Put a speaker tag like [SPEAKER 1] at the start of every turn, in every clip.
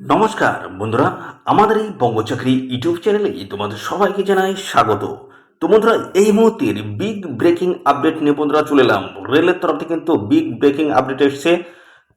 [SPEAKER 1] নমস্কার, বন্ধুরা, আমাদের এই বঙ্গচাকরি ইউটিউব চ্যানেলে তোমাদের সবাইকে জানাই স্বাগত। তো বন্ধুরা, এই মুহূর্তের বিগ ব্রেকিং আপডেট নিয়ে বন্ধুরা চলে এলাম। রেলের তরফ থেকে কিন্তু বিগ ব্রেকিং আপডেট এসছে।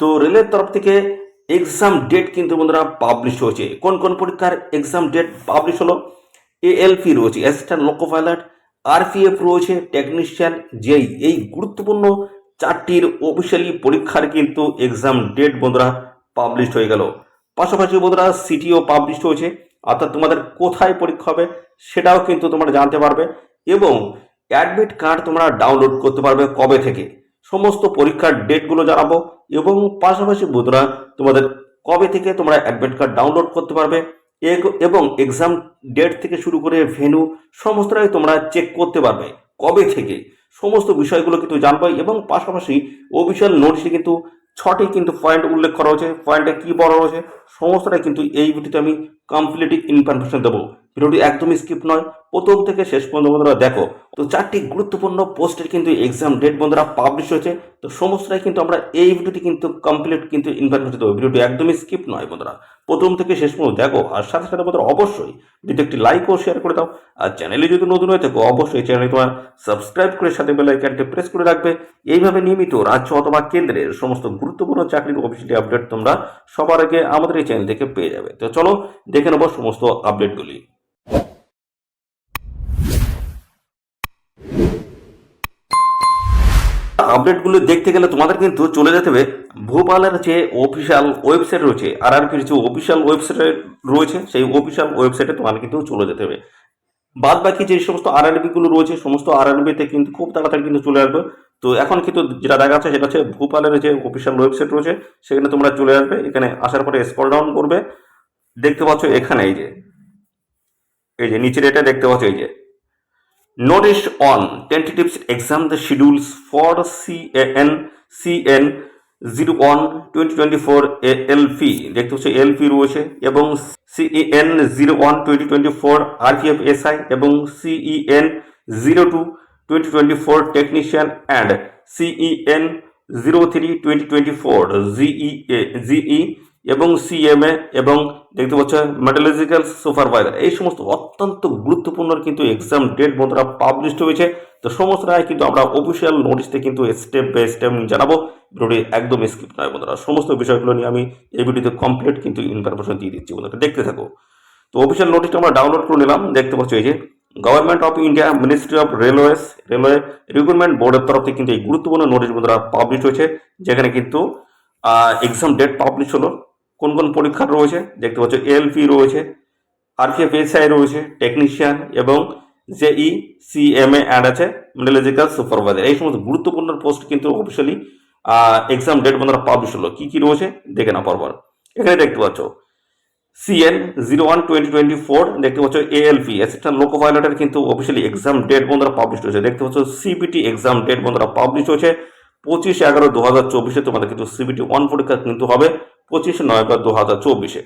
[SPEAKER 1] তো রেলের তরফ থেকে এক্সাম ডেট কিন্তু বন্ধুরা পাবলিশ হয়েছে। কোন কোন পরীক্ষার এক্সাম ডেট পাবলিশ হলো? এ এএলপি রয়েছে অ্যাসিস্ট্যান্ট লোকো পাইলট আরপিএফ রয়েছে টেকনিশিয়ান যেই, এই গুরুত্বপূর্ণ চারটির অফিসিয়ালি পরীক্ষার কিন্তু এক্সাম ডেট বন্ধুরা পাবলিশ হয়ে গেল। পাশাপাশি বন্ধুরা সিটিও পাবলিশ হয়েছে, অর্থাৎ তোমাদের কোথায় পরীক্ষা হবে সেটাও কিন্তু তোমরা জানতে পারবে এবং অ্যাডমিট কার্ড তোমরা ডাউনলোড করতে পারবে কবে থেকে। সমস্ত পরীক্ষার ডেটগুলো জানাব এবং পাশাপাশি বন্ধুরা তোমাদের কবে থেকে তোমরা অ্যাডমিট কার্ড ডাউনলোড করতে পারবে এবং এক্সাম ডেট থেকে শুরু করে ভেনু সমস্তটাই তোমরা চেক করতে পারবে কবে থেকে। সমস্ত বিষয়গুলো কিন্তু জানবে এবং পাশাপাশি অফিসিয়াল নোটিশে কিন্তু ছটি কিন্তু পয়েন্ট উল্লেখ করা হয়েছে পয়েন্টে কি বড় রয়েছে, সমস্তটাই কিন্তু এই ভিডিওতে আমি কমপ্লিট ইনফরমেশন দেবো। ভিডিওটি একদমই স্কিপ নয়, প্রথম থেকে শেষ পর্যন্ত বন্ধুরা দেখো। তো চারটি গুরুত্বপূর্ণ পোস্টের কিন্তু এক্সাম ডেট বন্ধুরা পাবলিশ হয়েছে। তো সমস্তটাই কিন্তু আমরা এই ভিডিওটি কিন্তু কমপ্লিট কিন্তু ইনফরমেশন দেবো। ভিডিওটি একদমই স্কিপ নয় বন্ধুরা। প্রথম থেকে শেষ পর্যন্ত দেখো। আর সাথে সাথে বন্ধুরা অবশ্যই ভিডিও একটি লাইক ও শেয়ার করে দাও। আর চ্যানেলে যদি নতুন হয়ে থাকো, অবশ্যই চ্যানেলে তোমার সাবস্ক্রাইব করে সাথে বেল আইকনটি প্রেস করে রাখবে। এইভাবে নিয়মিত রাজ্য অথবা কেন্দ্রের সমস্ত গুরুত্বপূর্ণ চাকরির অফিসিয়ালি আপডেট তোমরা সবার আগে আমাদের এই চ্যানেল থেকে পেয়ে যাবে। তো চলো দেখে নেব সমস্ত আপডেটগুলি আপডেটগুলো দেখতে গেলে তোমাদের কিন্তু চলে যেতে হবে। ভোপালের যে অফিসিয়াল ওয়েবসাইট রয়েছে আর আর যে অফিসিয়াল ওয়েবসাইট রয়েছে, সেই অফিসিয়াল ওয়েবসাইটে তোমার কিন্তু চলে যেতে হবে। বাদ বাকি যে সমস্ত আরআরবি গুলো রয়েছে, সমস্ত আরআরবিতে কিন্তু খুব তাড়াতাড়ি কিন্তু চলে আসবে। তো এখন কিন্তু যেটা দেখা যাচ্ছে, সেটা হচ্ছে ভোপালের যে অফিসিয়াল ওয়েবসাইট রয়েছে, সেখানে তোমরা চলে আসবে। এখানে আসার পরে স্কল ডাউন করবে। দেখতে পাচ্ছ এখানে এই যে এই যে নিচের এটা দেখতে পাচ্ছ এই যে। Notice on tentatives exam the schedules for CN CN zero one twenty twenty four LP দেখতে পাচ্ছ এলপি রয়েছে এবং CEN zero one twenty twenty four RPF SI এবং CEN zero two twenty twenty four technician and CEN zero three twenty twenty four JE JE এবং CMA এবং দেখতে পাচ্ছ metallurgical supervisor এই সমস্ত অত্যন্ত গুরুত্বপূর্ণ কিন্তু এক্সাম ডেট বন্ধুরা পাবলিশ হয়েছে। তো সমস্ত রায় কিন্তু আমরা অফিসিয়াল নোটিশতে কিন্তু স্টেপ বাই স্টেপ জানাব। ভিডিওটি একদম স্কিপ নয় বন্ধুরা। সমস্ত বিষয়গুলো নিয়ে আমি এই ভিডিওতে কমপ্লিট কিন্তু ইনফরমেশন দিয়ে দিচ্ছি বন্ধুরা। দেখতে থাকো। তো অফিসিয়াল নোটিশটা আমরা ডাউনলোড করে নিলাম। দেখতে পাচ্ছ এই যে government of India ministry of railways railway recruitment বোর্ডের তরফ থেকে কিন্তু এই গুরুত্বপূর্ণ নোটিশ বন্ধুরা পাবলিশ হয়েছে। যেখানে কিন্তু এক্সাম ডেট পাবলিশ হলো। কোন কোন পরীক্ষার রয়েছে? দেখতে পাচ্ছ, এলপি রয়েছে আরপিএফ এসআই রয়েছে, টেকনিশিয়ান এবং জেই, সিএমএ অ্যাড আছে মেটালজিক্যাল সুপারভাইজার এই সমস্ত গুরুত্বপূর্ণ পোস্ট কিন্তু অফিসিয়ালি এক্সাম ডেট বন্ধুরা পাবলিশ হলো। কী কী রয়েছে? দেখে না পরপর। এখানে দেখতে পাচ্ছ, CEN zero one twenty twenty four, দেখতে পাচ্ছ, এএলপি অ্যাসিস্ট্যান্ট লোকো পাইলটের কিন্তু অফিসিয়ালি এক্সাম ডেট বন্ধুরা পাবলিশ হয়েছে। দেখতে পাচ্ছ সিপিটি এক্সাম ডেট বন্ধুরা পাবলিশ হয়েছে। পঁচিশ এগারো দু হাজার চব্বিশে তোমাদের কিন্তু সিবিটি ওয়ান পরীক্ষা কিন্তু হবে পঁচিশে নভেম্বর দু হাজার চব্বিশে।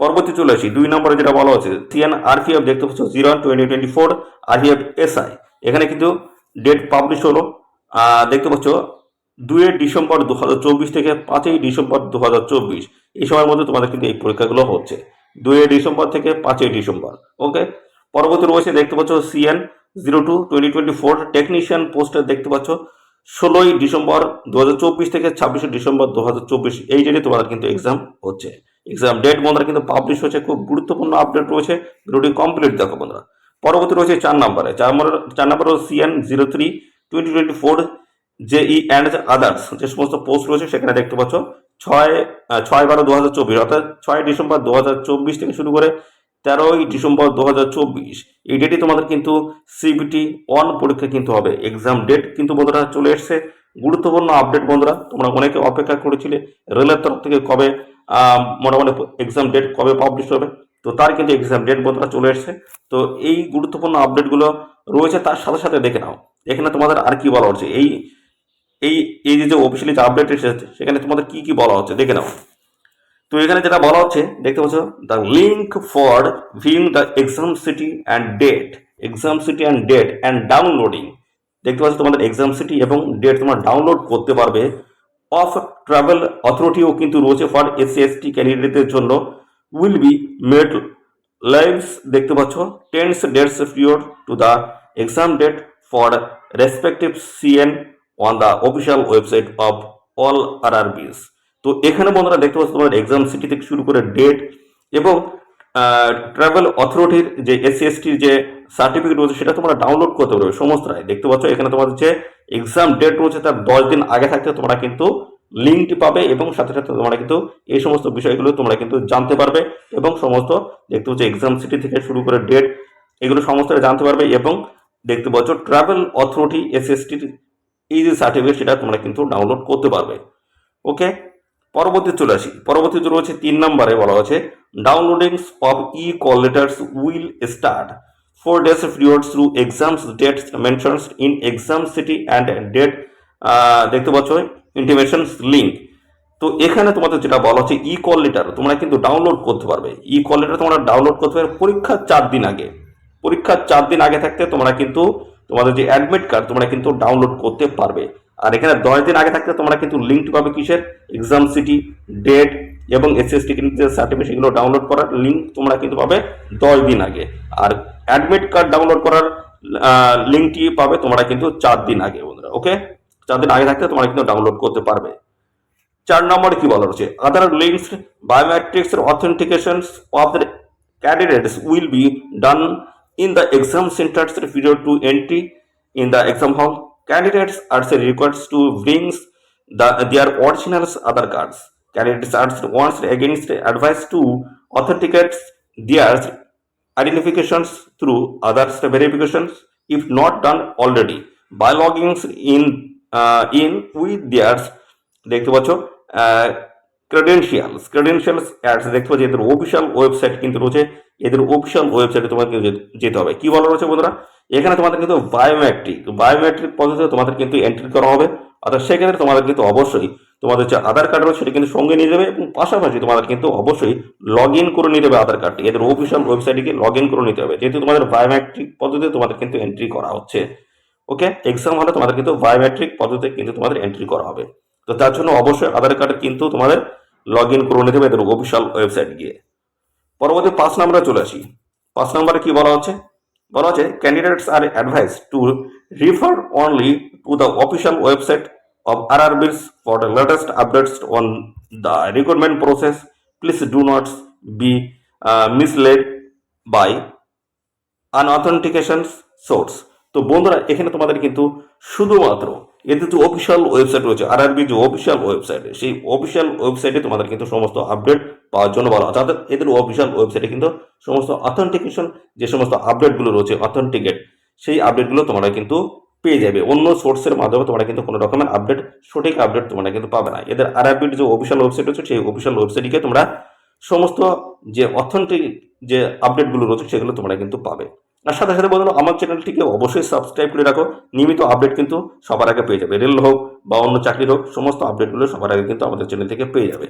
[SPEAKER 1] পরবর্তী চলে আসি, দুই নম্বরে যেটা বলা হচ্ছে সিএন আরপিএফ দেখতে পাচ্ছ zero twenty twenty four RPF SI এখানে কিন্তু ডেট পাবলিশ হলো দেখতে পাচ্ছ, দুই ডিসেম্বর দু হাজার চব্বিশ থেকে পাঁচই ডিসেম্বর দু হাজার চব্বিশ। এই সময়ের মধ্যে তোমাদের কিন্তু এই পরীক্ষাগুলো হচ্ছে। দুই ডিসেম্বর থেকে পাঁচই ডিসেম্বর ওকে পরবর্তী রয়েছে, দেখতে পাচ্ছ CEN zero two twenty twenty four technician পোস্টে দেখতে পাচ্ছ ষোলোই ডিসেম্বর দু হাজার চব্বিশ থেকে ছাব্বিশে ডিসেম্বর দু এই ডেটে তোমাদের কিন্তু এক্সাম হচ্ছে। এক্সাম ডেট বন্ধুরা কিন্তু পাবলিশ হচ্ছে খুব গুরুত্বপূর্ণ আপডেট রয়েছে, ভিডিওটি কমপ্লিট দেখো বন্ধুরা। পরবর্তী রয়েছে চার নম্বরে, চার নম্বর চার number CEN zero three twenty twenty four JE and others যে সমস্ত পোস্ট রয়েছে সেখানে দেখতে পাচ্ছ, ছয় ছয় বারো দু হাজার চব্বিশ, অর্থাৎ ছয় ডিসেম্বর দু হাজার চব্বিশ থেকে শুরু করে তেরোই ডিসেম্বর দু হাজার চব্বিশ। এই ডেটে তোমাদের কিন্তু সিবিটি ওয়ান পরীক্ষা কিন্তু হবে। এক্সাম ডেট কিন্তু বন্ধুরা চলে এসছে। গুরুত্বপূর্ণ আপডেট বন্ধুরা, তোমরা অনেকে অপেক্ষা করেছিলে রেলের তরফ থেকে কবে মোটামুটি এক্সাম ডেট কবে পাবলিশ হবে। তো তার কিন্তু এক্সাম ডেট বন্ধুরা চলে এসছে। তো এই গুরুত্বপূর্ণ আপডেটগুলো রয়েছে, তার সাথে সাথে দেখে নাও। এখানে তোমাদের আর কি বলা হচ্ছে? এই এই এই যে অফিসিয়ালি যে আপডেট এসেছে, সেখানে তোমাদের কি কি বলা হচ্ছে? দেখে নাও। তো এখানে যেটা বলা হচ্ছে, দেখতে পাচ্ছ the link for viewing the exam city and date exam city and date and downloading দেখতে পাচ্ছ, তোমাদের এক্সাম সিটি এবং ডেট তোমরা ডাউনলোড করতে পারবে। অফ ট্রাভেল অথরিটিও কিন্তু রয়েছে ফর এসসি এসটি ক্যান্ডিডেটদের জন্য। উইল বি মেড লাইভস দেখতে পাচ্ছ tens dates period to the exam date for respective CEN on the official website of all R R Bs তো এখানে বন্ধুরা দেখতে পাচ্ছ তোমার এক্সাম সিটি থেকে শুরু করে ডেট এবং ট্রাভেল অথরিটির যে এসসি এসটির যে সার্টিফিকেট রয়েছে সেটা তোমরা ডাউনলোড করতে পারবে, সমস্ত রায়। দেখতে পাচ্ছ এখানে তোমাদের যে এক্সাম ডেট রয়েছে তার দশ দিন আগে থাকতে তোমরা কিন্তু লিঙ্কটি পাবে এবং সাথে সাথে তোমরা কিন্তু এই সমস্ত বিষয়গুলো তোমরা কিন্তু জানতে পারবে এবং সমস্ত দেখতে পাচ্ছ এক্সাম সিটি থেকে শুরু করে ডেট এগুলো সমস্ত জানতে পারবে এবং দেখতে পাচ্ছ ট্রাভেল অথরিটি এসএসটির এই যে সার্টিফিকেট সেটা তোমরা কিন্তু ডাউনলোড করতে পারবে। ওকে পরবর্তী চলে আসি। পরবর্তীতে রয়েছে তিন নম্বরে বলা হচ্ছে downloading of e call letters will start four days period through exams dates mentions in exam city and date দেখতে পাচ্ছ ইন্টিমেশনস লিঙ্ক তো এখানে তোমাদের যেটা বলা হচ্ছে ই কল লেটার তোমরা কিন্তু ডাউনলোড করতে পারবে। ই কল লেটার তোমরা ডাউনলোড করতে পারবে পরীক্ষার চার দিন আগে। পরীক্ষার চার দিন আগে থাকতে তোমরা কিন্তু তোমাদের যে অ্যাডমিট কার্ড তোমরা কিন্তু ডাউনলোড করতে পারবে। আর এখানে দশ দিন আগে থাকতে তোমরা কিন্তু লিঙ্ক পাবে কিসের? এক্সাম সিটি ডেট এবং এসএসটি কিন্তু সার্টিফিকেট সেগুলো ডাউনলোড করার লিঙ্ক তোমরা কিন্তু পাবে দশ দিন আগে। আর অ্যাডমিট কার্ড ডাউনলোড করার লিঙ্কটি পাবে তোমরা কিন্তু চার দিন আগে বন্ধুরা ওকে চার দিন আগে থাকতে তোমরা কিন্তু ডাউনলোড করতে পারবে। চার নম্বরে কি বলা হচ্ছে? Other links biometrics authentication of the candidates will be done in the exam centers period to entry in the exam hall. Candidates are required to bring the, their original other cards. Candidates are once against advised to authenticate their identifications through others verifications if not done already by logging in uh, in with theirs দেখতে পাচ্ছ credentials credentials ads দেখতে পাচ্ছ এদের official website কিন্তু রয়েছে এদের official ওয়েবসাইটে তোমাকে যেতে হবে কি বলা রয়েছে বন্ধুরা এখানে তোমাদের কিন্তু বায়োমেট্রিক বায়োমেট্রিক পদ্ধতিতে তোমাদের কিন্তু এন্ট্রি করা হবে। অর্থাৎ সেক্ষেত্রে তোমাদের কিন্তু অবশ্যই তোমাদের যে আধার কার্ড রয়েছে সেটা কিন্তু সঙ্গে নিয়ে যাবে এবং পাশাপাশি তোমাদের কিন্তু অবশ্যই লগ ইন করে নিতে হবে আধার কার্ডটি এদের অফিসিয়াল ওয়েবসাইটে গিয়ে লগ ইন করে নিতে হবে। যেহেতু তোমাদের বায়োমেট্রিক পদ্ধতিতে তোমাদের কিন্তু এন্ট্রি করা হচ্ছে। ওকে? এক্সাম হলে তোমাদের কিন্তু বায়োমেট্রিক পদ্ধতিতে কিন্তু তোমাদের এন্ট্রি করা হবে। তো তার জন্য অবশ্যই আধার কার্ড কিন্তু তোমাদের লগ ইন করে নিতে হবে এদের অফিসিয়াল ওয়েবসাইট গিয়ে। পরবর্তী পাঁচ নম্বরে চলে আসি। পাঁচ নম্বরে কি বলা হচ্ছে? বলা হচ্ছে candidates are advise to refer only to the official website of R R Bs for the latest updates on the recruitment process please do not be misled by unauthentication source তো বন্ধুরা, এখানে তোমাদের কিন্তু শুধুমাত্র এদের যে অফিসিয়াল ওয়েবসাইট রয়েছে আর যে অফিসিয়াল ওয়েবসাইট সেই অফিসিয়াল ওয়েবসাইটে তোমাদের কিন্তু সমস্ত আপডেট পাওয়ার জন্য বলা অর্থাৎ এদের অফিসিয়াল ওয়েবসাইটে কিন্তু সমস্ত অথেন্টিকেশন যে সমস্ত আপডেটগুলো রয়েছে অথেন্টিকেট সেই আপডেটগুলো তোমরা কিন্তু পেয়ে যাবে। অন্য সোর্সের মাধ্যমে তোমরা কিন্তু কোনো রকমের আপডেট সঠিক আপডেট তোমরা কিন্তু পাবে না। এদের আর আরবির যে অফিসিয়াল ওয়েবসাইট রয়েছে, সেই অফিসিয়াল ওয়েবসাইটকে তোমরা সমস্ত যে অথেন্টিক যে আপডেটগুলো রয়েছে, সেগুলো তোমরা কিন্তু পাবে। আর সাথে সাথে বলুন আমার চ্যানেলটিকে অবশ্যই সাবস্ক্রাইব করে রাখো। নিয়মিত আপডেট কিন্তু সবার আগে পেয়ে যাবে। রেল হোক বা অন্য চাকরির হোক, সমস্ত আপডেটগুলো সবার আগে কিন্তু আমাদের চ্যানেল থেকে পেয়ে যাবে।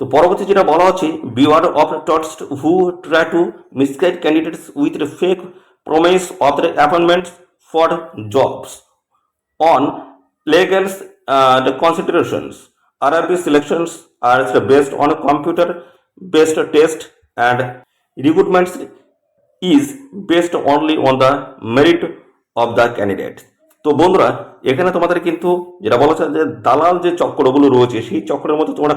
[SPEAKER 1] তো পরবর্তী যেটা বলা হচ্ছে beware of touts who try to misguide candidates with the fake promise of the appointment for jobs on legals the considerations R R B selections are based on computer best test and recruitment is based only on the merit of the candidate তো বন্ধুরা, এখানে তোমাদের কিন্তু যেটা বলা যে দালাল যে চক্রগুলো রয়েছে, সেই চক্রের মধ্যে তোমরা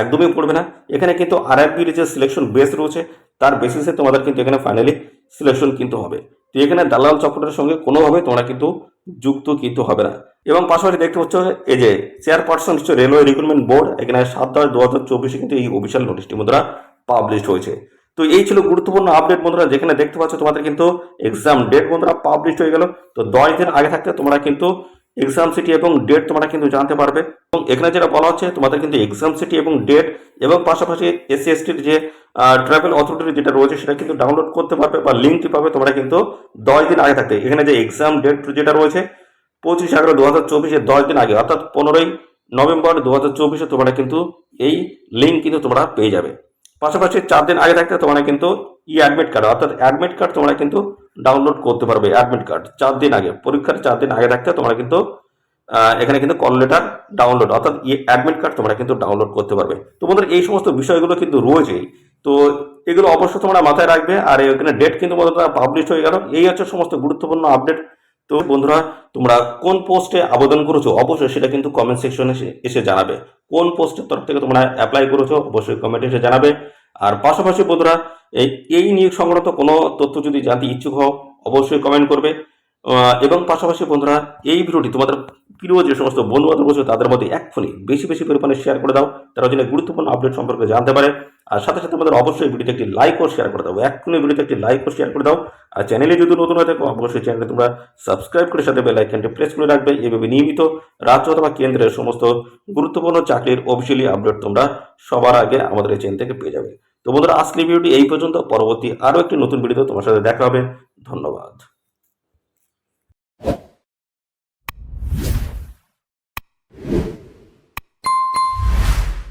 [SPEAKER 1] একদমই পড়বে না। এখানে কিন্তু আরআরবির যে সিলেকশন বেস রয়েছে, তার বেসিসে তোমাদের কিন্তু এখানে ফাইনালি সিলেকশন কিন্তু হবে। তো এখানে দালাল চক্রের সঙ্গে কোনোভাবে তোমরা কিন্তু যুক্ত কিন্তু হবে না। এবং পাশাপাশি দেখতে পাচ্ছ এই যে চেয়ারপারসন হচ্ছে রেলওয়ে রিক্রুটমেন্ট বোর্ড এখানে সাত দশ দু হাজার চব্বিশে কিন্তু এই অফিসিয়াল নোটিশটি বন্ধুরা পাবলিশ হয়েছে। তো এই ছিল গুরুত্বপূর্ণ আপডেট বন্ধুরা, যেখানে দেখতে পাচ্ছ তোমাদের কিন্তু এক্সাম ডেট বন্ধুরা পাবলিশ হয়ে গেল। তো দশ দিন আগে থাকতে তোমরা কিন্তু এক্সাম সিটি এবং ডেট তোমরা কিন্তু জানতে পারবে। এবং এখানে যেটা বলা হচ্ছে, তোমাদের কিন্তু এক্সাম সিটি এবং ডেট এবং পাশাপাশি এসসি এসটির যে ট্রাভেল অথরিটি যেটা রয়েছে, সেটা কিন্তু ডাউনলোড করতে পারবে বা লিঙ্কটি পাবে তোমরা কিন্তু দশ দিন আগে থাকতে। এখানে যে এক্সাম ডেট যেটা রয়েছে, পঁচিশ এগারো দু হাজার চব্বিশে দশ দিন আগে, অর্থাৎ পনেরোই নভেম্বর দু হাজার চব্বিশে তোমরা কিন্তু এই লিঙ্ক কিন্তু তোমরা পেয়ে যাবে। পাশাপাশি চার দিন আগে থাকতে তোমরা কিন্তু ই অ্যাডমিট কার্ড অর্থাৎ অ্যাডমিট কার্ড তোমরা কিন্তু ডাউনলোড করতে পারবে অ্যাডমিট কার্ড চার দিন আগে, পরীক্ষার চার দিন আগে থাকতে তোমরা কিন্তু এখানে কিন্তু কল লেটার ডাউনলোড অর্থাৎ অ্যাডমিট কার্ড তোমরা কিন্তু ডাউনলোড করতে পারবে। তো বন্ধুরা, এই সমস্ত বিষয়গুলো কিন্তু রয়েছেই। তো এগুলো অবশ্যই তোমরা মাথায় রাখবে, আর এখানে ডেট কিন্তু মূলত পাবলিশ হয়ে গেল। এই হচ্ছে সমস্ত গুরুত্বপূর্ণ আপডেট তো বন্ধুরা, তোমরা কোন পোস্টে আবেদন করেছ, অবশ্যই সেটা কিন্তু কমেন্ট সেকশনে এসে জানাবে। কোন পোস্টের তরফ থেকে তোমরা অ্যাপ্লাই করেছ, অবশ্যই কমেন্টে এসে জানাবে। আর পাশাপাশি বন্ধুরা এই নিয়োগ সংক্রান্ত কোনো তথ্য যদি জানতে ইচ্ছুক হও, অবশ্যই কমেন্ট করবে। এবং পাশাপাশি বন্ধুরা, এই ভিডিওটি তোমাদের প্রিয় যে সমস্ত বন্ধু বান্ধব রয়েছে, তাদের মধ্যে এক্ষুনি বেশি বেশি পরিমাণে শেয়ার করে দাও। তারা যেন গুরুত্বপূর্ণ আপডেট সম্পর্কে জানতে পারে। আর সাথে সাথে আমাদের অবশ্যই ভিডিওতে একটি লাইক ও শেয়ার করে দাও। এক্ষুনি ভিডিওতে একটি লাইক ও শেয়ার করে দাও। আর চ্যানেলে যদি নতুন হয়ে থাকো, অবশ্যই চ্যানেলে তোমরা সাবস্ক্রাইব করে সাথে বেল আইকনটি প্রেস করে রাখবে। এইভাবে নিয়মিত রাজ্য অথবা কেন্দ্রের সমস্ত গুরুত্বপূর্ণ চাকরির অফিসিয়ালি আপডেট তোমরা সবার আগে আমাদের এই চ্যানেল থেকে পেয়ে যাবে। তো বন্ধুরা, আজকের ভিডিওটি এই পর্যন্ত। পরবর্তী আরও একটি নতুন ভিডিও তোমার সাথে দেখা হবে। ধন্যবাদ।